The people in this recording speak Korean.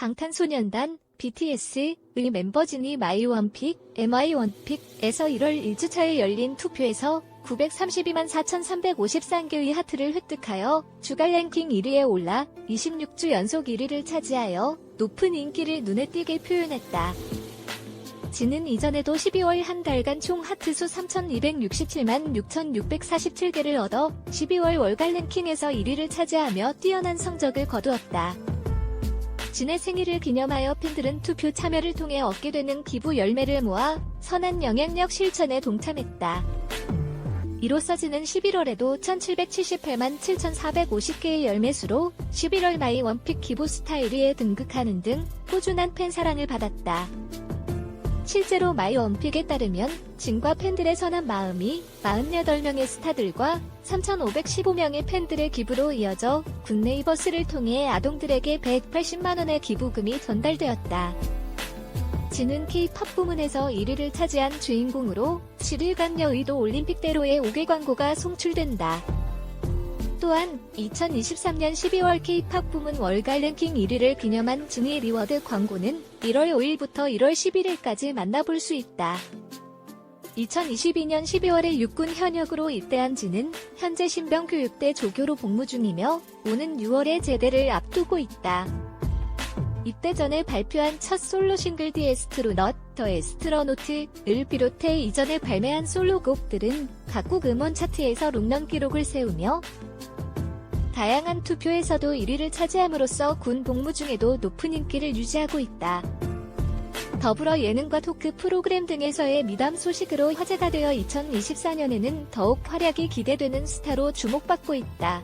방탄소년단 BTS의 멤버진이 마이원픽 MI 원픽에서 1월 1주차에 열린 투표에서 932만 4,353개의 하트를 획득하여 주간 랭킹 1위에 올라 26주 연속 1위를 차지하여 높은 인기를 눈에 띄게 표현했다. 지는 이전에도 12월 한 달간 총 하트수 3,267만 6,647개를 얻어 12월 월간 랭킹에서 1위를 차지하며 뛰어난 성적을 거두었다. 진의 생일을 기념하여 팬들은 투표 참여를 통해 얻게 되는 기부 열매를 모아 선한 영향력 실천에 동참했다. 이로써 진은 11월에도 1778만 7450개의 열매수로 11월 마이 원픽 기부 스타 1위에 등극하는 등 꾸준한 팬 사랑을 받았다. 실제로 마이 원픽에 따르면 진과 팬들의 선한 마음이 48명의 스타들과 3,515명의 팬들의 기부로 이어져 국내이 버스를 통해 아동들에게 180만원의 기부금이 전달되었다. 진은 K-팝 부문에서 1위를 차지한 주인공으로 7일간 여의도 올림픽대로의 5개 광고가 송출된다. 또한 2023년 12월 K-팝 부문 월간 랭킹 1위를 기념한 진의 리워드 광고는 1월 5일부터 1월 11일까지 만나볼 수 있다. 2022년 12월에 육군 현역으로 입대한 진은 현재 신병교육대 조교로 복무 중이며 오는 6월에 제대를 앞두고 있다. 입대 전에 발표한 첫 솔로 싱글 디 에스트로넛, 더 에스트러노트를 비롯해 이전에 발매한 솔로곡들은 각국 음원 차트에서 롱런 기록을 세우며 다양한 투표에서도 1위를 차지함으로써 군 복무 중에도 높은 인기를 유지하고 있다. 더불어 예능과 토크 프로그램 등에서의 미담 소식으로 화제가 되어 2024년에는 더욱 활약이 기대되는 스타로 주목받고 있다.